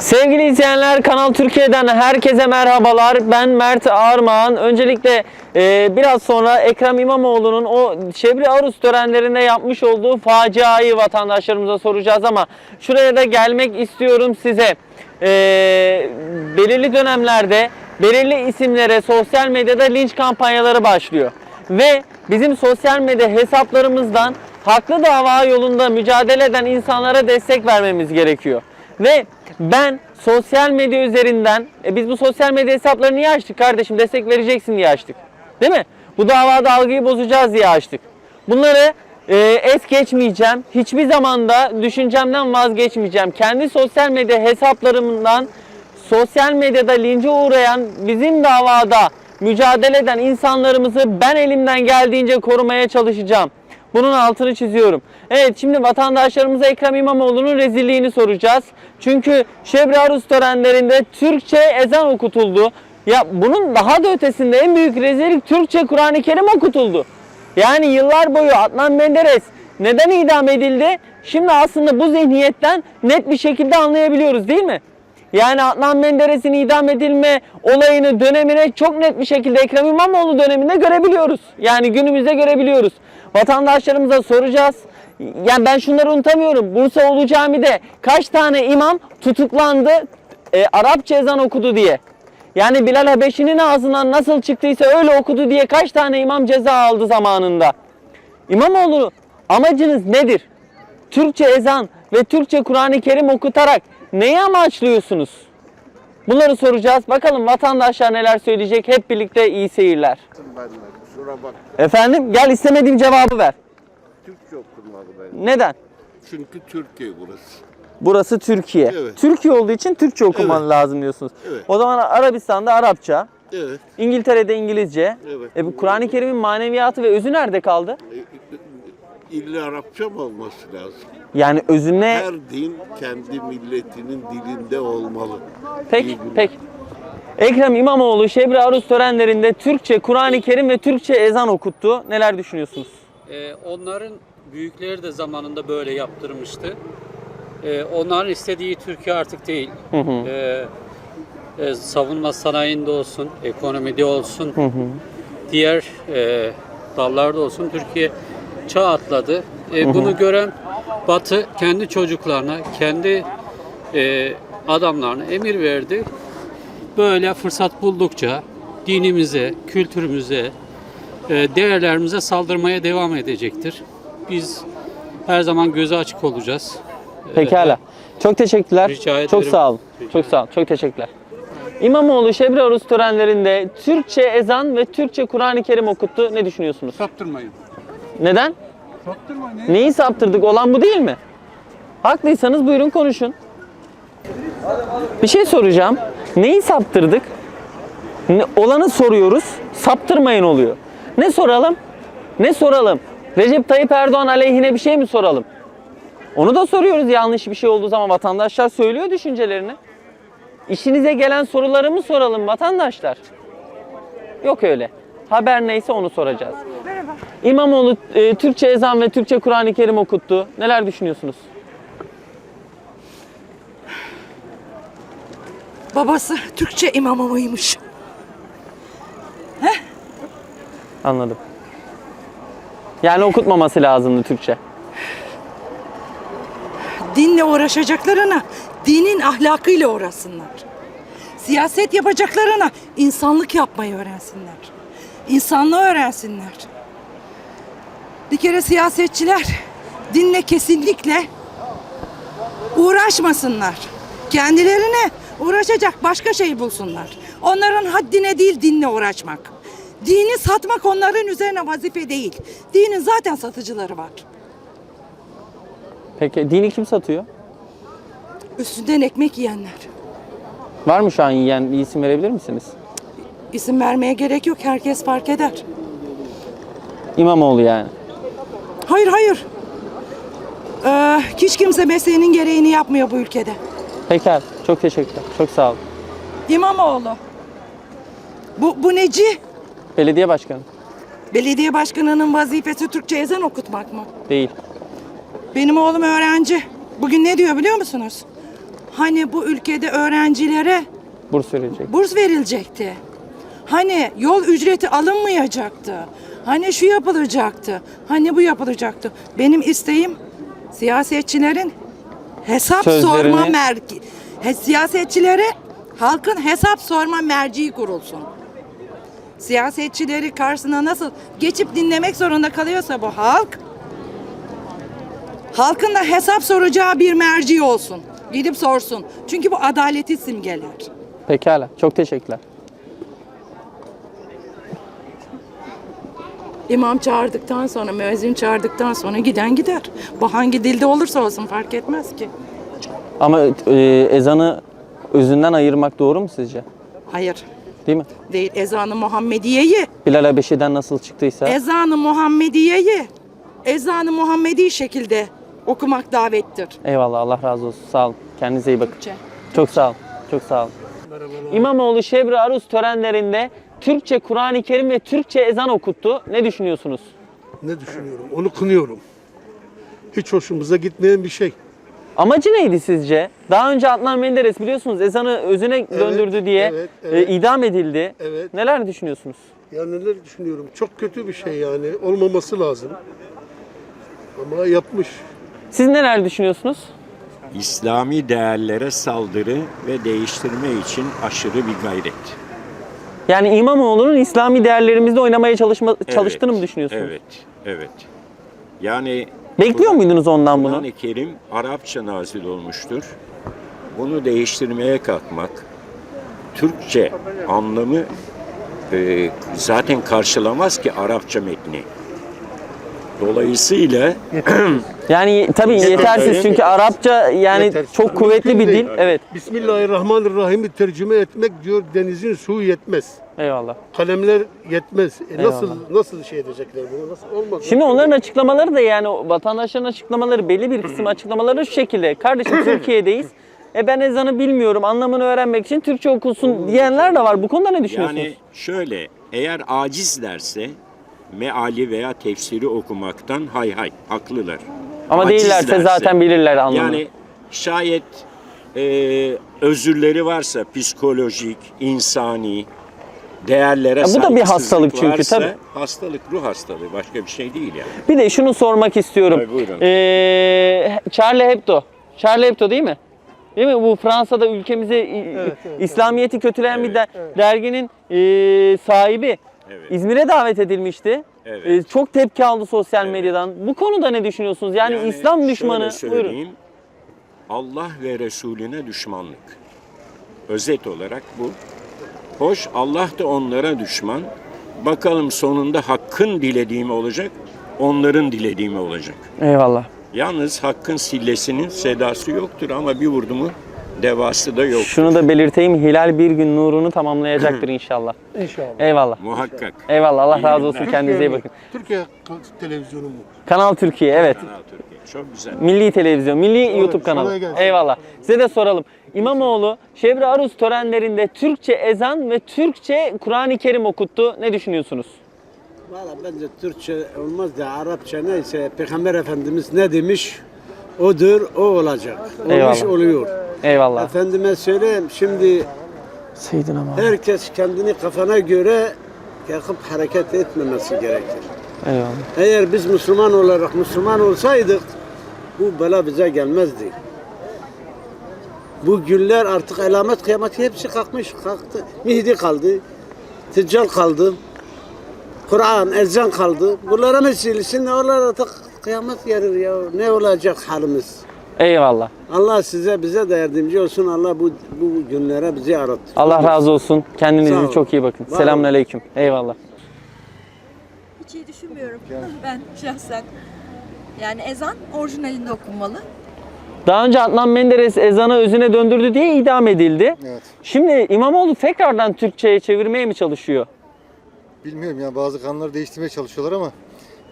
Sevgili izleyenler Kanal Türkiye'den herkese merhabalar. Ben Mert Armağan. Öncelikle e, biraz sonra Ekrem İmamoğlu'nun o Şebri Arus törenlerinde yapmış olduğu faciayı vatandaşlarımıza soracağız ama şuraya da gelmek istiyorum size. E, belirli dönemlerde belirli isimlere sosyal medyada linç kampanyaları başlıyor. Ve bizim sosyal medya hesaplarımızdan haklı dava yolunda mücadele eden insanlara destek vermemiz gerekiyor. Ve ben sosyal medya üzerinden, e biz bu sosyal medya hesaplarını niye açtık kardeşim? Destek vereceksin diye açtık. Değil mi? Bu davada algıyı bozacağız diye açtık. Bunları e, es geçmeyeceğim. Hiçbir zamanda düşüncemden vazgeçmeyeceğim. Kendi sosyal medya hesaplarımdan sosyal medyada lince uğrayan bizim davada mücadele eden insanlarımızı ben elimden geldiğince korumaya çalışacağım. Bunun altını çiziyorum. Evet şimdi vatandaşlarımıza Ekrem İmamoğlu'nun rezilliğini soracağız. Çünkü Şebri Arus törenlerinde Türkçe ezan okutuldu. Ya bunun daha da ötesinde en büyük rezillik Türkçe Kur'an-ı Kerim okutuldu. Yani yıllar boyu Adnan Menderes neden idam edildi? Şimdi aslında bu zihniyetten net bir şekilde anlayabiliyoruz değil mi? Yani Adnan Menderes'in idam edilme olayını, dönemine çok net bir şekilde Ekrem İmamoğlu döneminde görebiliyoruz. Yani günümüzde görebiliyoruz. Vatandaşlarımıza soracağız. Yani ben şunları unutamıyorum. Bursa Ulu Cami'de kaç tane imam tutuklandı e, Arapça ezan okudu diye. Yani Bilal Habeşi'nin ağzından nasıl çıktıysa öyle okudu diye kaç tane imam ceza aldı zamanında. İmamoğlu amacınız nedir? Türkçe ezan ve Türkçe Kur'an-ı Kerim okutarak neyi amaçlıyorsunuz? Bunları soracağız. Bakalım vatandaşlar neler söyleyecek. Hep birlikte iyi seyirler. Kusura bak. Efendim gel istemediğim cevabı ver. Türkçe okunmalı ben. Neden? Çünkü Türkiye burası. Burası Türkiye. Evet. Türkiye olduğu için Türkçe okuman Evet. lazım diyorsunuz. Evet. O zaman Arabistan'da Arapça, Evet. İngiltere'de İngilizce. Evet. E bu Kur'an-ı Kerim'in maneviyatı ve özü nerede kaldı? E, e, İlla Arapça mı olması lazım? Yani özüne Her din kendi milletinin dilinde olmalı. Pek, İyi günler. pek. Ekrem İmamoğlu Şebri Arus törenlerinde Türkçe, Kur'an-ı Kerim ve Türkçe ezan okuttu. Neler düşünüyorsunuz? Ee, onların büyükleri de zamanında böyle yaptırmıştı. Ee, onların istediği Türkiye artık değil. Ee, e, savunma sanayinde olsun, ekonomide olsun, diğer e, dallarda olsun Türkiye çağ atladı. E, bunu gören Batı kendi çocuklarına, kendi e, adamlarına emir verdi. Böyle fırsat buldukça dinimize, kültürümüze, e, değerlerimize saldırmaya devam edecektir. Biz her zaman gözü açık olacağız. Pekala. Çok teşekkürler. Rica ederim. Çok sağ olun. Rica Çok sağ olun. Çok teşekkürler. İmamoğlu Şebri Arus törenlerinde Türkçe ezan ve Türkçe Kur'an-ı Kerim okuttu. Ne düşünüyorsunuz? Saptırmayın. Neden? Saptırmayın. Neyi saptırdık? Olan bu değil mi? Haklıysanız buyurun konuşun. Bir şey soracağım. Neyi saptırdık? Ne- olanı soruyoruz. Saptırmayın oluyor. Ne soralım? Ne soralım? Recep Tayyip Erdoğan aleyhine bir şey mi soralım? Onu da soruyoruz yanlış bir şey olduğu zaman vatandaşlar söylüyor düşüncelerini. İşinize gelen soruları mı soralım vatandaşlar? Yok öyle. Haber neyse onu soracağız. İmamoğlu e, Türkçe ezan ve Türkçe Kur'an-ı Kerim okuttu. Neler düşünüyorsunuz? Babası Türkçe imamıymış. Anladım. Yani okutmaması lazımdı Türkçe. Dinle uğraşacaklarına dinin ahlakıyla uğraşsınlar. Siyaset yapacaklarına insanlık yapmayı öğrensinler. İnsanlığı öğrensinler. Bir kere siyasetçiler dinle kesinlikle uğraşmasınlar. Kendilerine uğraşacak başka şey bulsunlar. Onların haddine değil dinle uğraşmak. Dini satmak onların üzerine vazife değil. Dinin zaten satıcıları var. Peki dini kim satıyor? Üstünden ekmek yiyenler. Var mı şu an yiyen bir isim verebilir misiniz? İsim vermeye gerek yok. Herkes fark eder. İmamoğlu yani. Hayır hayır. Ee, hiç kimse mesleğinin gereğini yapmıyor bu ülkede. Pekala. Çok teşekkürler. Çok sağ olun. İmamoğlu. Bu, bu neci? Belediye başkanı. Belediye başkanının vazifesi Türkçe ezan okutmak mı? Değil. Benim oğlum öğrenci. Bugün ne diyor biliyor musunuz? Hani bu ülkede öğrencilere Burs verecek. burs verilecekti. Hani yol ücreti alınmayacaktı. Hani şu yapılacaktı. Hani bu yapılacaktı. Benim isteğim siyasetçilerin hesap Sözlerini- sorma merki he, siyasetçilere halkın hesap sorma merciği kurulsun. Siyasetçileri karşısına nasıl geçip dinlemek zorunda kalıyorsa bu halk halkın da hesap soracağı bir merci olsun. Gidip sorsun. Çünkü bu adaleti simgeler. Pekala. Çok teşekkürler. İmam çağırdıktan sonra, müezzin çağırdıktan sonra giden gider. Bu hangi dilde olursa olsun fark etmez ki. Ama e, ezanı özünden ayırmak doğru mu sizce? Hayır, Değil mi? değil. Ezanı Muhammediye'yi, Bilal Habeşi'den nasıl çıktıysa. ezanı Muhammediye'yi, ezanı Muhammedi şekilde okumak davettir. Eyvallah Allah razı olsun. Sağ olun. Kendinize iyi bakın. Türkçe. Çok sağ olun. Çok sağ olun. İmamoğlu Şebre Aruz törenlerinde Türkçe Kur'an-ı Kerim ve Türkçe ezan okuttu. Ne düşünüyorsunuz? Ne düşünüyorum? Onu kınıyorum. Hiç hoşumuza gitmeyen bir şey. Amacı neydi sizce? Daha önce Adnan Menderes biliyorsunuz ezanı özüne döndürdü diye evet, evet. e, idam edildi. Evet. Neler düşünüyorsunuz? Ya neler düşünüyorum? Çok kötü bir şey yani. Olmaması lazım. Ama yapmış. Siz neler düşünüyorsunuz? İslami değerlere saldırı ve değiştirme için aşırı bir gayret. Yani İmamoğlu'nun İslami değerlerimizde oynamaya çalışma, çalıştığını mı Evet, düşünüyorsunuz? Evet, evet. Yani Bekliyor muydunuz ondan bunu? Kur'an-ı Kerim Arapça nazil olmuştur. Bunu değiştirmeye kalkmak, Türkçe anlamı e, zaten karşılamaz ki Arapça metni. Dolayısıyla Yani tabii yetersiz çünkü Arapça yani Yetersiz. çok kuvvetli bir dil. Evet. Bismillahirrahmanirrahim'i tercüme etmek diyor denizin suyu yetmez. Eyvallah. Kalemler yetmez. E nasıl Eyvallah. nasıl şey edecekler bunu? Nasıl olmaz? Şimdi onların açıklamaları da yani o vatandaşların açıklamaları belli bir kısım açıklamaları şu şekilde. Kardeşim Türkiye'deyiz. E ben ezanı bilmiyorum. Anlamını öğrenmek için Türkçe okusun diyenler de var. Bu konuda ne düşünüyorsunuz? yani şöyle eğer acizlerse meali veya tefsiri okumaktan hay hay haklılar. Ama değillerse Acizlerse, zaten bilirler anlamını. Yani şayet e, özürleri varsa psikolojik, insani değerlere Ya bu da bir hastalık çünkü, varsa, tabii. Hastalık ruh hastalığı başka bir şey değil yani. Bir de şunu sormak istiyorum. Tabii, buyurun. Ee, Charlie Hebdo. Charlie Hebdo değil mi? Değil mi? Bu Fransa'da ülkemizi İ- İslamiyet'i kötüleyen bir de- derginin ee, sahibi. Evet. İzmir'e davet edilmişti. Evet. Ee, çok tepki aldı sosyal medyadan. Bu konuda ne düşünüyorsunuz? Yani, Yani İslam düşmanı. Buyurun. Allah ve Resulüne düşmanlık. Özet olarak bu. Hoş Allah da onlara düşman. Bakalım sonunda hakkın dilediği mi olacak, onların dilediği mi olacak. Eyvallah. Yalnız hakkın sillesinin sedası yoktur ama bir vurdu mu devası da yok. Şunu da belirteyim. Hilal bir gün nurunu tamamlayacaktır inşallah. İnşallah. Eyvallah. Muhakkak. Eyvallah. Allah İyi razı günler. olsun. Kendinize iyi bakın. Türkiye televizyonu mu? Kanal Türkiye. Evet. Ha, Türkiye. Çok güzel. Milli Televizyon, Milli YouTube kanalı. gelsin. Eyvallah. Size de soralım. İmamoğlu Şevri Aruz törenlerinde Türkçe ezan ve Türkçe Kur'an-ı Kerim okuttu. Ne düşünüyorsunuz? Valla bence Türkçe olmaz da Arapça neyse Peygamber Efendimiz ne demiş odur o olacak. Olmuş Eyvallah. oluyor. Eyvallah. Efendime söyleyeyim şimdi Seyyidina Muhammed. herkes kendini kafana göre kalkıp hareket etmemesi gerekir. Eyvallah. Eğer biz Müslüman olarak Müslüman olsaydık bu bela bize gelmezdi. Bu günler artık alamet kıyameti hepsi kalkmış kalktı. Mihdi kaldı. Ticcal kaldı. Kur'an, ezan kaldı. Bunlara meselesi ne olur artık kıyamet gelir ya. Ne olacak halimiz? Eyvallah. Allah size bize de yardımcı olsun. Allah bu bu günlere bizi arattı. Allah razı olsun. Kendinize çok iyi bakın. Var Selamun olun. aleyküm. Eyvallah. Hiç iyi düşünmüyorum ben şahsen. Yani ezan orijinalinde okunmalı. Daha önce Adnan Menderes ezanı özüne döndürdü diye idam edildi. Evet. Şimdi İmamoğlu tekrardan Türkçe'ye çevirmeye mi çalışıyor? Bilmiyorum ya bazı kanunları değiştirmeye çalışıyorlar ama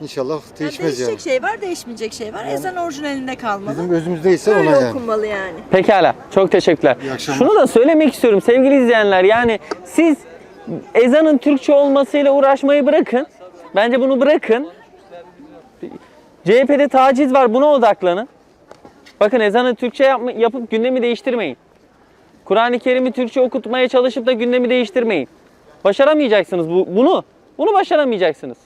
inşallah Yani değişmez değişecek yani. şey var, değişmeyecek şey var. ezan orijinalinde kalmalı. Bizim özümüzdeyse Öyle ona yani. okunmalı yani. Pekala. Çok teşekkürler. İyi akşamlar. Şunu da söylemek istiyorum sevgili izleyenler. Yani siz ezanın Türkçe olmasıyla uğraşmayı bırakın. Bence bunu bırakın. CHP'de taciz var. Buna odaklanın. Bakın ezanı Türkçe yapma, yapıp gündemi değiştirmeyin. Kur'an-ı Kerim'i Türkçe okutmaya çalışıp da gündemi değiştirmeyin. Başaramayacaksınız bu, bunu. Bunu başaramayacaksınız.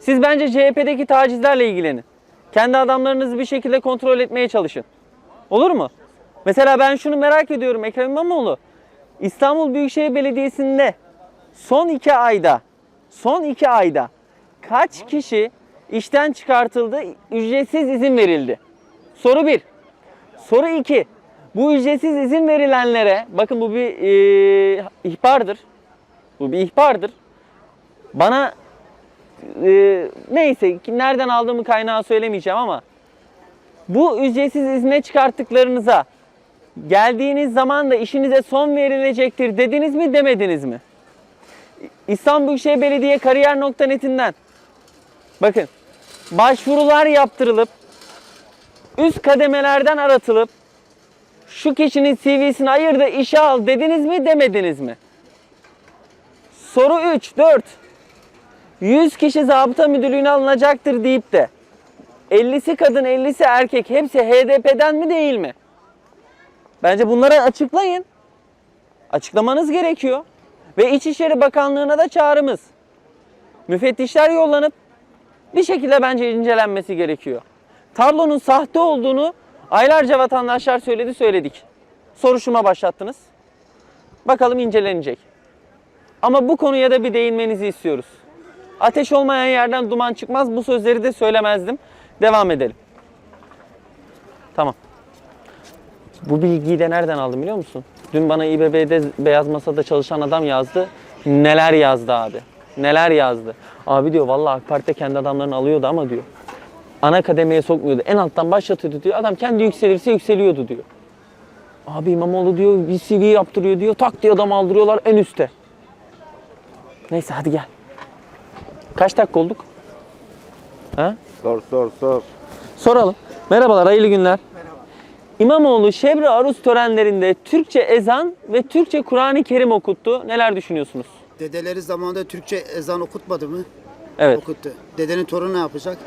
Siz bence CHP'deki tacizlerle ilgilenin. Kendi adamlarınızı bir şekilde kontrol etmeye çalışın. Olur mu? Mesela ben şunu merak ediyorum Ekrem İmamoğlu. İstanbul Büyükşehir Belediyesi'nde son iki ayda son iki ayda kaç kişi işten çıkartıldı, ücretsiz izin verildi? Soru bir. Soru iki. Bu ücretsiz izin verilenlere, bakın bu bir e, ihbardır. Bu bir ihbardır. Bana e, neyse nereden aldığımı kaynağı söylemeyeceğim ama bu ücretsiz izne çıkarttıklarınıza geldiğiniz zaman da işinize son verilecektir dediniz mi demediniz mi? İstanbul Büyükşehir Belediye Kariyer.net'inden bakın başvurular yaptırılıp üst kademelerden aratılıp şu kişinin CV'sini ayır da işe al dediniz mi demediniz mi? Soru 3, 4. 100 kişi zabıta müdürlüğüne alınacaktır deyip de 50'si kadın 50'si erkek hepsi HDP'den mi değil mi? Bence bunları açıklayın. Açıklamanız gerekiyor. Ve İçişleri Bakanlığı'na da çağrımız. Müfettişler yollanıp bir şekilde bence incelenmesi gerekiyor. Tablonun sahte olduğunu aylarca vatandaşlar söyledi söyledik. Soruşturma başlattınız. Bakalım incelenecek. Ama bu konuya da bir değinmenizi istiyoruz. Ateş olmayan yerden duman çıkmaz. Bu sözleri de söylemezdim. Devam edelim. Tamam. Bu bilgiyi de nereden aldım biliyor musun? Dün bana İBB'de beyaz masada çalışan adam yazdı. Neler yazdı abi. Neler yazdı. Abi diyor vallahi AK Parti kendi adamlarını alıyordu ama diyor. Ana kademeye sokmuyordu. En alttan başlatıyordu diyor. Adam kendi yükselirse yükseliyordu diyor. Abi İmamoğlu diyor bir CV yaptırıyor diyor. Tak diye adam aldırıyorlar en üste. Neyse hadi gel. Kaç dakika olduk? Ha? Sor sor sor. Soralım. Merhabalar, hayırlı günler. İmamoğlu Şebre Aruz törenlerinde Türkçe ezan ve Türkçe Kur'an-ı Kerim okuttu. Neler düşünüyorsunuz? Dedeleri zamanında Türkçe ezan okutmadı mı? Evet, Okuttu. Dedenin torunu ne yapacak?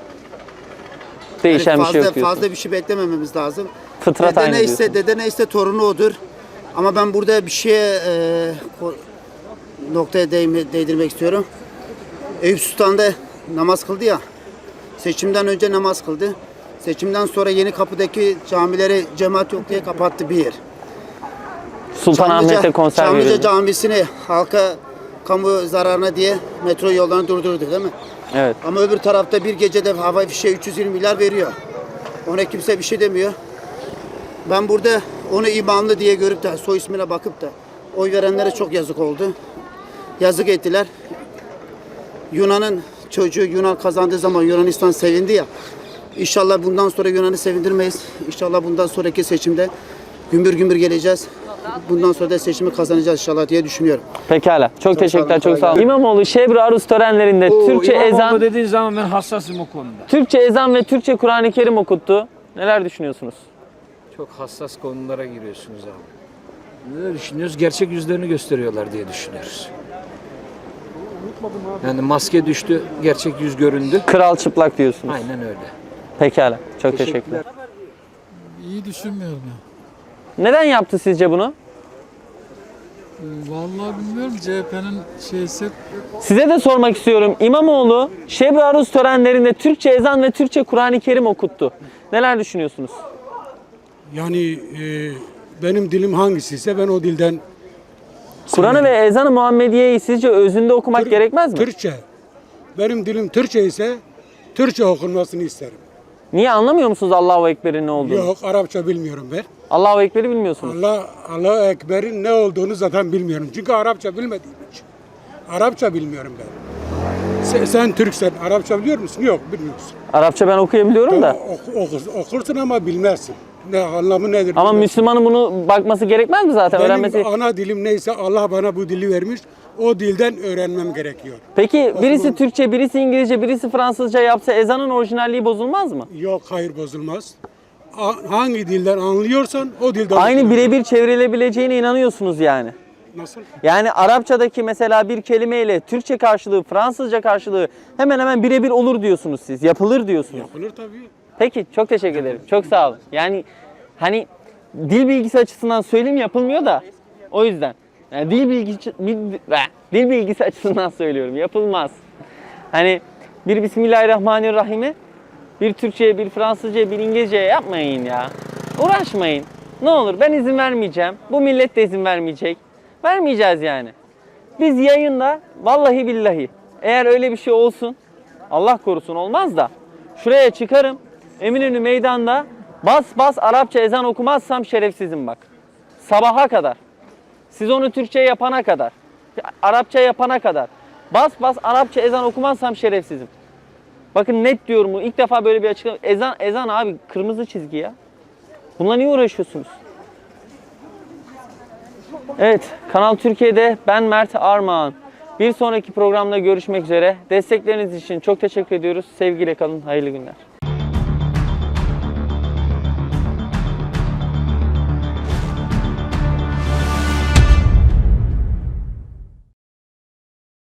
değişen Yani bir fazla, şey yok. Fazla bir şey beklemememiz lazım. Fıtrat dede aynı neyse, diyorsun. dede neyse torunu odur. Ama ben burada bir şeye e, noktaya değdirmek istiyorum. Eyüp Sultan'da namaz kıldı ya. Seçimden önce namaz kıldı. Seçimden sonra yeni kapıdaki camileri cemaat yok diye kapattı bir yer. Sultanahmet'te konser Çamlıca verildi. Camisini halka kamu zararına diye metro yollarını durdurdu değil mi? Evet. Ama öbür tarafta bir gecede hava fişe 320 milyar veriyor. Ona kimse bir şey demiyor. Ben burada onu imanlı diye görüp de soy ismine bakıp da oy verenlere çok yazık oldu. Yazık ettiler. Yunan'ın çocuğu Yunan kazandığı zaman Yunanistan sevindi ya. İnşallah bundan sonra Yunan'ı sevindirmeyiz. İnşallah bundan sonraki seçimde gümbür gümbür geleceğiz. Bundan sonra da seçimi kazanacağız inşallah diye düşünüyorum. Pekala. Çok, teşekkürler, sağ olun, çok sağ olun. İmamoğlu Şebre Aruz törenlerinde Türkçe ezan, dediğin zaman ben hassasım o konuda. Türkçe ezan ve Türkçe Kur'an-ı Kerim okuttu. Neler düşünüyorsunuz? Çok hassas konulara giriyorsunuz abi. Ne düşünüyoruz? Gerçek yüzlerini gösteriyorlar diye düşünüyoruz. Yani maske düştü, gerçek yüz göründü. Kral çıplak diyorsunuz. Aynen öyle. Pekala. Çok teşekkürler. İyi düşünmüyorum ya. Neden yaptı sizce bunu? Ee, Vallahi bilmiyorum CHP'nin şeysi Size de sormak istiyorum. İmamoğlu Şebi Aruz törenlerinde Türkçe ezan ve Türkçe Kur'an-ı Kerim okuttu. Neler düşünüyorsunuz? Yani e, benim dilim hangisiyse ben o dilden Kur'an'ı ve ezanı Muhammediye'yi sizce özünde okumak Tür- gerekmez mi? Türkçe. Benim dilim Türkçe ise Türkçe okunmasını isterim. Niye anlamıyor musunuz Allahu Ekber'in ne olduğunu? Yok Arapça bilmiyorum ben. Allahu Ekber'i bilmiyorsunuz. Allah Allah Ekber'in ne olduğunu zaten bilmiyorum. Çünkü Arapça bilmediğim için. Arapça bilmiyorum ben. Sen, sen Türksen Arapça biliyor musun? Yok bilmiyorsun. Arapça ben okuyabiliyorum da. Oku- oku- okursun ama bilmezsin. Ne anlamı nedir? Ama. Müslümanın bunu bakması gerekmez mi zaten? Benim Öğrenmesi. ana dilim neyse Allah bana bu dili vermiş. O dilden öğrenmem gerekiyor. Peki birisi Türkçe, birisi İngilizce, birisi Fransızca yapsa ezanın orijinalliği bozulmaz mı? Yok hayır bozulmaz. A- hangi dilden anlıyorsan o dilden Aynı birebir çevrilebileceğine inanıyorsunuz yani. Nasıl? Yani Arapçadaki mesela bir kelimeyle Türkçe karşılığı, Fransızca karşılığı hemen hemen birebir olur diyorsunuz siz. Yapılır diyorsunuz. Yapılır tabii. Peki çok teşekkür ederim. Çok sağ olun. Yani hani dil bilgisi açısından söyleyeyim yapılmıyor da o yüzden. Yani dil bilgisi bil- dil bilgisi açısından söylüyorum. Yapılmaz. Hani bir Bismillahirrahmanirrahim'i bir Türkçe'ye, bir Fransızca'ya, bir İngilizce'ye yapmayın ya. Uğraşmayın. Ne olur ben izin vermeyeceğim. Bu millet de izin vermeyecek. Vermeyeceğiz yani. Biz yayında vallahi billahi eğer öyle bir şey olsun Allah korusun olmaz da şuraya çıkarım Eminönü meydanda bas bas Arapça ezan okumazsam şerefsizim bak. Sabaha kadar. Siz onu Türkçe yapana kadar. Arapça yapana kadar. Bas bas Arapça ezan okumazsam şerefsizim. Bakın net diyorum. İlk defa böyle bir açıklama. Ezan ezan abi kırmızı çizgi ya. Bununla niye uğraşıyorsunuz? Evet, Kanal Türkiye'de ben Mert Armağan. Bir sonraki programda görüşmek üzere. Destekleriniz için çok teşekkür ediyoruz. Sevgiyle kalın, hayırlı günler.